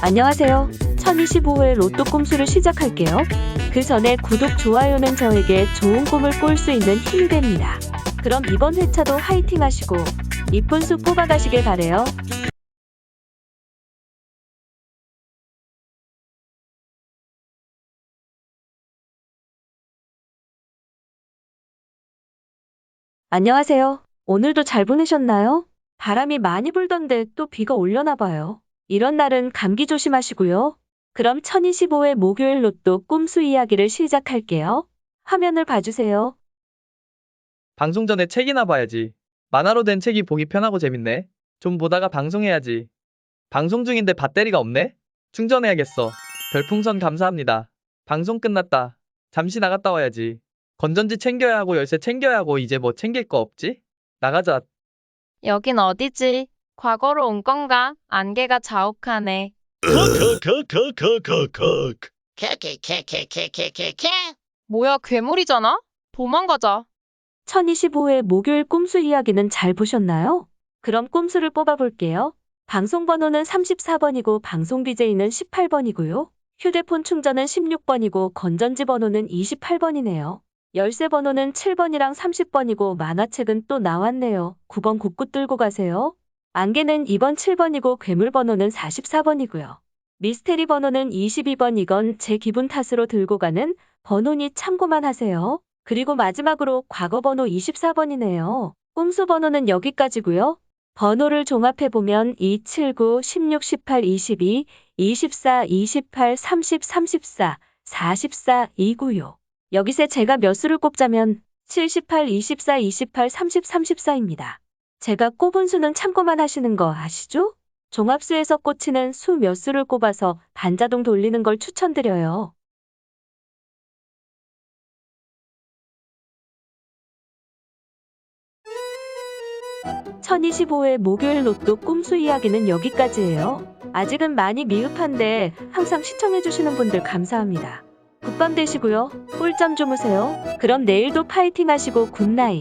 안녕하세요. 1025회 로또 꿈수를 시작할게요. 그 전에 구독, 좋아요는 저에게 좋은 꿈을 꿀 수 있는 힘이 됩니다. 그럼 이번 회차도 화이팅 하시고 이쁜 수 뽑아가시길 바래요. 안녕하세요. 오늘도 잘 보내셨나요? 바람이 많이 불던데 또 비가 올려나 봐요. 이런 날은 감기 조심하시고요. 그럼 1025회 목요일 로또 꿈수 이야기를 시작할게요. 화면을 봐주세요. 방송 전에 책이나 봐야지. 만화로 된 책이 보기 편하고 재밌네. 좀 보다가 방송해야지. 방송 중인데 배터리가 없네? 충전해야겠어. 별풍선 감사합니다. 방송 끝났다. 잠시 나갔다 와야지. 건전지 챙겨야 하고 열쇠 챙겨야 하고 이제 뭐 챙길 거 없지? 나가자. 여긴 어디지? 과거로 온 건가? 안개가 자욱하네. 크크크크크크크 캐캐캐캐캐캐캐캐 뭐야, 괴물이잖아? 도망가자. 1025회 목요일 꿈수 이야기는 잘 보셨나요? 그럼 꿈수를 뽑아볼게요. 방송 번호는 34번이고 방송 BJ는 18번이고요. 휴대폰 충전은 16번이고 건전지 번호는 28번이네요. 열쇠 번호는 7번이랑 30번이고 만화책은 또 나왔네요. 9번 굳고 들고 가세요. 안개는 2번 7번이고 괴물 번호는 44번이고요. 미스테리 번호는 22번 이건 제 기분 탓으로 들고 가는 번호니 참고만 하세요. 그리고 마지막으로 과거 번호 24번이네요. 꼼수 번호는 여기까지고요. 번호를 종합해보면 279, 16, 18, 22, 24, 28, 30, 34, 44, 2구요. 여기서 제가 몇 수를 꼽자면 78, 24, 28, 30, 34입니다. 제가 꼽은 수는 참고만 하시는 거 아시죠? 종합수에서 꽂히는 수 몇 수를 꼽아서 반자동 돌리는 걸 추천드려요. (1025회) 목요일 로또 꿈수 이야기는 여기까지예요. 아직은 많이 미흡한데 항상 시청해주시는 분들 감사합니다. 굿밤 되시고요. 꿀잠 주무세요. 그럼 내일도 파이팅 하시고 굿나잇.